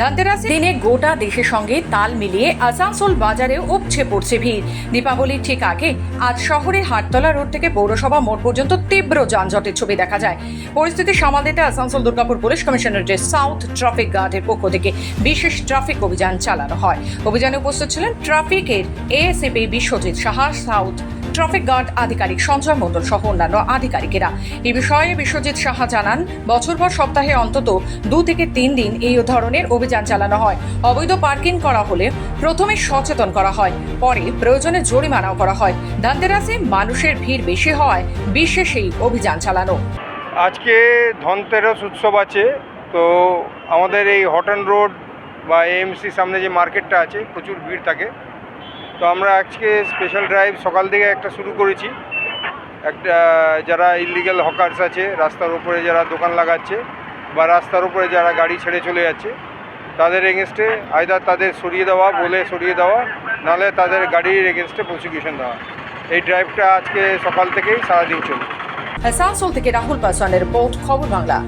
ধনতেরাসের দিনে গোটা দেশের সঙ্গে তাল মিলিয়ে আসানসোল বাজারে উপচে পড়ছে ভিড়। দীপাবলির ঠিক আগে আজ শহরে হাটতলা রোড থেকে পৌরসভা মোড় পর্যন্ত তীব্র যানজটের ছবি দেখা যায়। পরিস্থিতি সামাল দিতে আসানসোল দুর্গাপুর পুলিশ কমিশনারেটের সাউথ ট্রাফিক গার্ডের পক্ষ থেকে বিশেষ ট্রাফিক অভিযান চালানো হয়। অভিযানে উপস্থিত ছিলেন ট্রাফিকের ASAP Biswajit Saha, south traffic guard আধিকারিক সঞ্জয় মণ্ডল সহ অন্যান্য আধিকারিকেরা। এ বিষয়ে বিশ্বজিৎ সাহা জানান বছর পর সপ্তাহে অন্তত দু থেকে তিন দিন এই ধরনের অভিযান চালানো হয়। অবৈধ পার্কিং করা হলে প্রথমে সচেতন করা হয়, পরে প্রয়োজনে জরিমানাও করা হয়। ধানতেরাসে মানুষের ভিড় বেশি হওয়ায় বিশেষ এই অভিযান চালানো। আজকে ধনতেরাস উৎসব আছে, তো আমাদের এই হটন রোড বা এএমসি সামনে যে মার্কেটটা আছে, প্রচুর ভিড় থাকে। তো আমরা আজকে স্পেশাল ড্রাইভ সকাল থেকে একটা শুরু করেছি। একটা, যারা ইলিগাল হকার্স আছে, রাস্তার উপরে যারা দোকান লাগাচ্ছে বা রাস্তার উপরে যারা গাড়ি ছেড়ে চলে যাচ্ছে, তাদের এগেনস্টে আয়দার তাদের সরিয়ে দেওয়া, বলে সরিয়ে দেওয়া নাহলে তাদের গাড়ির এগেনস্টে প্রসিকিউশন দেওয়া। এই ড্রাইভটা আজকে সকাল থেকেই সারাদিন চলবে আসানসোল থেকে রাহুল পাসওয়ানের রিপোর্ট, খবর বাংলা।